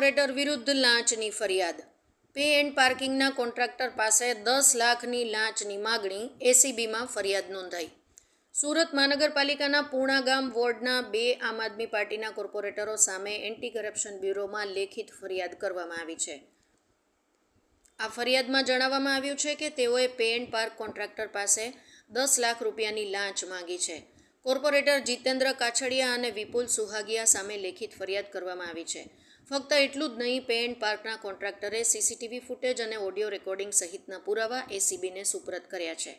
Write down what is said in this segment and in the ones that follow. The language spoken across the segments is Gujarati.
કોર્પોરેટર વિરુદ્ધ લાંચની ફરિયાદ. પે એન્ડ પાર્કિંગના કોન્ટ્રાક્ટર પાસે દસ લાખની લાંચની માગણી, એસીબીમાં ફરિયાદ નોંધાઈ. સુરત મહાનગરપાલિકાના પૂર્ણા ગામ વોર્ડના બે આમ આદમી પાર્ટીના કોર્પોરેટરો સામે એન્ટી કરપ્શન બ્યુરોમાં લેખિત ફરિયાદ કરવામાં આવી છે. આ ફરિયાદમાં જણાવવામાં આવ્યું છે કે તેઓએ પે એન્ડ પાર્ક કોન્ટ્રાક્ટર પાસે દસ લાખ રૂપિયાની લાંચ માંગી છે. કોર્પોરેટર જીતેન્દ્ર કાછડિયા અને વિપુલ સુહાગિયા સામે લેખિત ફરિયાદ કરવામાં આવી છે. ફક્ત એટલું જ નહીં, પેન્ટ પાર્કના કોન્ટ્રાક્ટરે સીસીટીવી ફૂટેજ અને ઓડિયો રેકોર્ડિંગ સહિતના પુરાવા એસીબીને સુપરત કર્યા છે.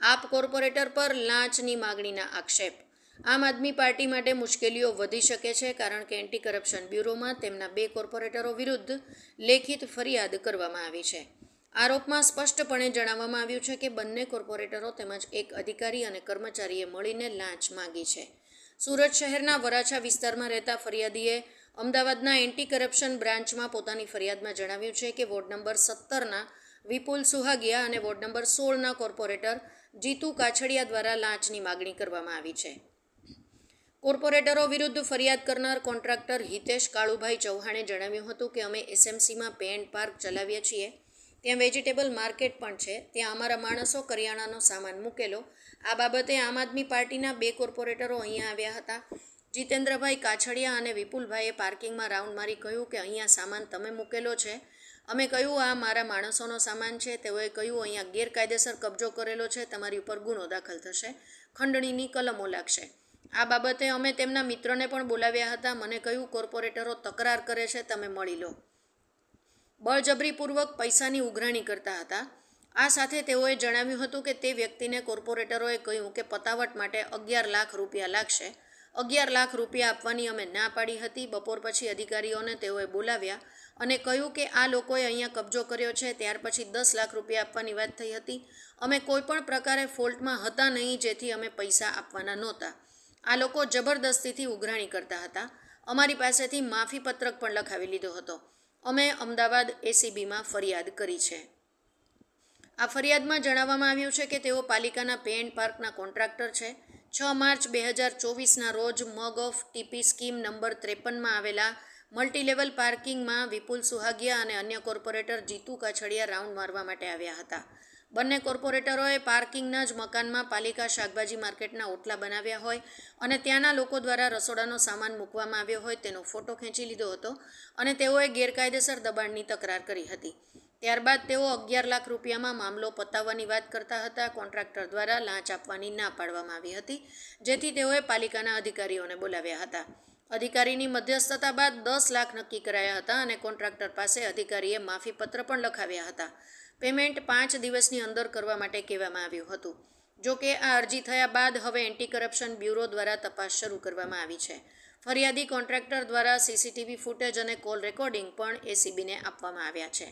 આપ કોર્પોરેટર પર લાંચની માગણીના આક્ષેપ. આમ આદમી પાર્ટી માટે મુશ્કેલીઓ વધી શકે છે કારણ કે એન્ટી કરપ્શન બ્યુરોમાં તેમના બે કોર્પોરેટરો વિરુદ્ધ લેખિત ફરિયાદ કરવામાં આવી છે. આરોપમાં સ્પષ્ટપણે જણાવવામાં આવ્યું છે કે બંને કોર્પોરેટરો તેમજ એક અધિકારી અને કર્મચારીએ મળીને લાંચ માગી છે. સુરત શહેરના વરાછા વિસ્તારમાં રહેતા ફરિયાદીએ અમદાવાદના એન્ટી કરપ્શન બ્રાન્ચમાં પોતાની ફરિયાદમાં જણાવ્યું છે કે વોર્ડ નંબર સત્તરના વિપુલ સુહાગિયા અને વોર્ડ નંબર સોળના કોર્પોરેટર જીતુ કાછડિયા દ્વારા લાંચની માગણી કરવામાં આવી છે. કોર્પોરેટરો વિરુદ્ધ ફરિયાદ કરનાર કોન્ટ્રાક્ટર હિતેશ કાળુભાઈ ચૌહાણે જણાવ્યું હતું કે અમે એસએમસીમાં પેન્ટ પાર્ક ચલાવીએ છીએ, ત્યાં વેજીટેબલ માર્કેટ પણ છે, ત્યાં અમારા માણસો કરિયાણાનો સામાન મૂકેલો. આ બાબતે આમ આદમી પાર્ટીના બે કોર્પોરેટરો અહીંયા આવ્યા હતા. જીતેન્દ્રભાઈ કાછડિયા અને વિપુલભાઈએ પાર્કિંગમાં રાઉન્ડ મારી કહ્યું કે અહીંયા સામાન તમે મૂકેલો છે. અમે કહ્યું, આ મારા માણસોનો સામાન છે. તેઓએ કહ્યું, અહીંયા ગેરકાયદેસર કબજો કરેલો છે. તમારી ઉપર ગુનો દાખલ થશે. ખંડણીની કલમો લાગશે. આ બાબતે અમે તેમના મિત્રને પણ બોલાવ્યા હતા. મને કહ્યું, કોર્પોરેટરો તકરાર કરે છે. તમે મળી લો. બળજબરીપૂર્વક પૈસાની ઉઘરાણી કરતા હતા. આ સાથે તેઓએ જણાવ્યું હતું કે તે વ્યક્તિને કોર્પોરેટરોએ કહ્યું કે પતાવટ માટે અગિયાર લાખ રૂપિયા લાગશે. અગિયાર લાખ રૂપિયા આપવાની અમે ના પાડી હતી. બપોર પછી અધિકારીઓને તેઓએ બોલાવ્યા અને કહ્યું કે આ લોકોએ અહીંયા કબજો કર્યો છે. ત્યાર પછી દસ લાખ રૂપિયા આપવાની વાત થઈ હતી. અમે કોઈપણ પ્રકારે ફોલ્ટમાં હતા નહીં, જેથી અમે પૈસા આપવાના નહોતા. આ લોકો જબરદસ્તીથી ઉઘરાણી કરતા હતા. અમારી પાસેથી માફી પત્રક પણ લખાવી લીધો હતો. અમે અમદાવાદ એસીબીમાં ફરિયાદ કરી છે. આ ફરિયાદમાં જણાવવામાં આવ્યું છે કે તેઓ પાલિકાના પેન્ટ પાર્કના કોન્ટ્રાક્ટર છે. છ માર્ચ બે હજાર ચોવીસના રોજ મગ ઓફ ટીપી સ્કીમ નંબર ત્રેપનમાં આવેલા મલ્ટીલેવલ પાર્કિંગમાં વિપુલ સુહાગિયા અને અન્ય કોર્પોરેટર જીતુ કાછડિયા રાઉન્ડ મારવા માટે આવ્યા હતા. બંને કોર્પોરેટરોએ પાર્કિંગના જ મકાનમાં પાલિકા શાકભાજી માર્કેટના ઓટલા બનાવ્યા હોય અને ત્યાંના લોકો દ્વારા રસોડાનો સામાન મૂકવામાં આવ્યો હોય તેનો ફોટો ખેંચી લીધો હતો અને તેઓએ ગેરકાયદેસર દબાણની તકરાર કરી હતી. ત્યારબાદ તેઓ અગિયાર લાખ રૂપિયામાં મામલો પતાવવાની વાત કરતા હતા. કોન્ટ્રાક્ટર દ્વારા લાંચ આપવાની ના પાડવામાં આવી હતી, જેથી તેઓએ પાલિકાના અધિકારીઓને બોલાવ્યા હતા. અધિકારીની મધ્યસ્થતા બાદ દસ લાખ નક્કી કરાયા હતા અને કોન્ટ્રાક્ટર પાસે અધિકારીએ માફીપત્ર પણ લખાવ્યા હતા. પેમેન્ટ પાંચ દિવસની અંદર કરવા માટે કહેવામાં આવ્યું હતું. જો કે આ અરજી થયા બાદ હવે એન્ટી કરપ્શન બ્યુરો દ્વારા તપાસ શરૂ કરવામાં આવી છે. ફરિયાદી કોન્ટ્રાક્ટર દ્વારા સીસીટીવી ફૂટેજ અને કોલ રેકોર્ડિંગ પણ એસીબીને આપવામાં આવ્યા છે.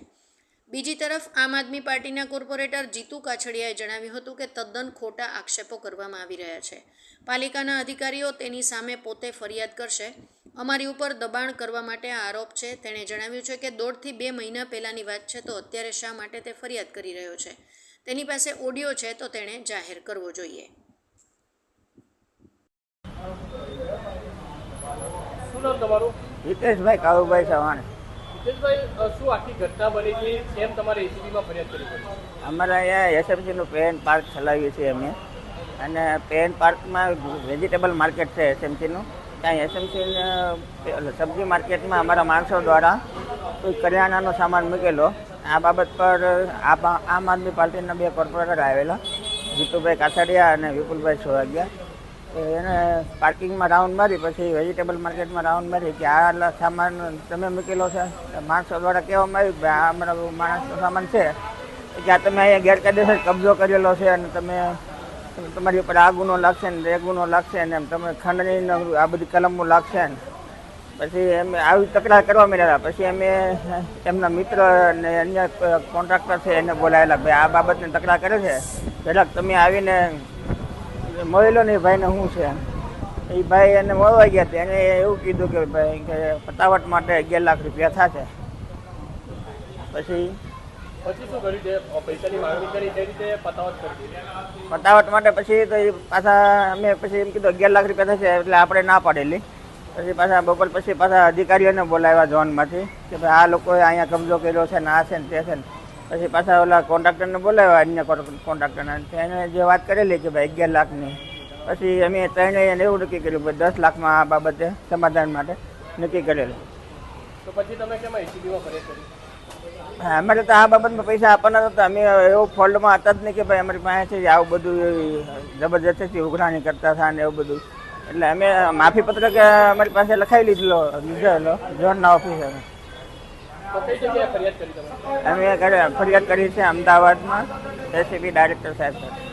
બીજી તરફ આમ આદમી પાર્ટીના કોર્પોરેટર જીતુ કાછડિયાએ જણાવ્યું હતું કે તદ્દન ખોટા આક્ષેપો કરવામાં આવી રહ્યા છે. પાલિકાના અધિકારીઓ તેની સામે પોતે ફરિયાદ કરશે. અમારી ઉપર દબાણ કરવા માટે આ આરોપ છે. તેણે જણાવ્યું છે કે દોઢથી બે મહિના પહેલાંની વાત છે તો અત્યારે શા માટે તે ફરિયાદ કરી રહ્યો છે? તેની પાસે ઓડિયો છે તો તેણે જાહેર કરવો જોઈએ. શું નામ તમારું? હિતેશભાઈ કાળુભાઈ ચૌહાણ. અમારે અહીંયા એસએમસીનું પેન પાર્ક ચલાવીએ છીએ અમે અને પેન પાર્કમાં વેજીટેબલ માર્કેટ છે એસએમસીનું ત્યાં એસએમસી સબ્જી માર્કેટમાં અમારા માણસો દ્વારા કોઈ કરિયાણાનો સામાન મૂકેલો. આ બાબત પર આમ આદમી પાર્ટીના બે કોર્પોરેટર આવેલા. જીતુભાઈ કાછડિયા અને વિપુલભાઈ સોહાગિયા. એને પાર્કિંગમાં રાઉન્ડ મારી, પછી વેજીટેબલ માર્કેટમાં રાઉન્ડ મારી કે આ આટલા સામાન તમે મૂકેલો છે. માણસો દ્વારા કહેવામાં આવ્યું કે આ અમારા માણસનો સામાન છે. કે આ તમે અહીંયા ગેરકાયદેસર કબજો કરેલો છે અને તમે તમારી ઉપર આ ગુનો લાગશે ને એ ગુનો લાગશે ને એમ તમે ખંડણી આ બધી કલમો લાગશે ને. પછી એમ આવી તકરાર કરવા મળ્યા પછી અમે એમના મિત્ર અને અન્ય કોન્ટ્રાક્ટર છે એને બોલાયેલા ભાઈ આ બાબતને તકરાર કરે છે. જરાક તમે આવીને મળેલો ને ભાઈને શું છે? એ ભાઈ એને મળવા ગયા હતા. એને એવું કીધું કે ભાઈ કે પતાવટ માટે અગિયાર લાખ રૂપિયા થશે. પછી? પતાવટ માટે પછી તો એ પાછા અમે પછી એમ કીધું અગિયાર લાખ રૂપિયા થશે એટલે આપણે ના પાડેલી. પછી પાછા બપોર પછી પાછા અધિકારીઓને બોલાવ્યા ઝોનમાંથી કે ભાઈ આ લોકોએ અહીંયા કબજો કર્યો છે ને આ છે ને તે છે ને. પછી પાછા ઓલા કોન્ટ્રાક્ટરને બોલાવ્યા અન્ય કોન્ટ્રાક્ટરને એને જે વાત કરેલી કે ભાઈ અગિયાર લાખની. પછી અમે ત્રણેય એવું નક્કી કર્યું ભાઈ દસ લાખમાં આ બાબતે સમાધાન માટે નક્કી કરેલું. તો પછી તમે કેમ એસીબીમાં ફરિયાદ કરી? હા, અમારે તો આ બાબતમાં પૈસા આપવાના હતા. અમે એવું ફોલ્ડમાં હતા જ નહીં કે ભાઈ અમારી પાસે છે આવું બધું જબરજસ્તી ઉઘરાણી કરતા હતા ને એવું બધું. એટલે અમે માફી પત્રક અમારી પાસે લખાવી લીધેલો લીધેલો ઝોનના ઓફિસરે તો કઈ જગ્યાએ ફરિયાદ કરી તમે અમે ફરિયાદ કરી છે અમદાવાદમાં એસીબી ડાયરેક્ટર સાહેબ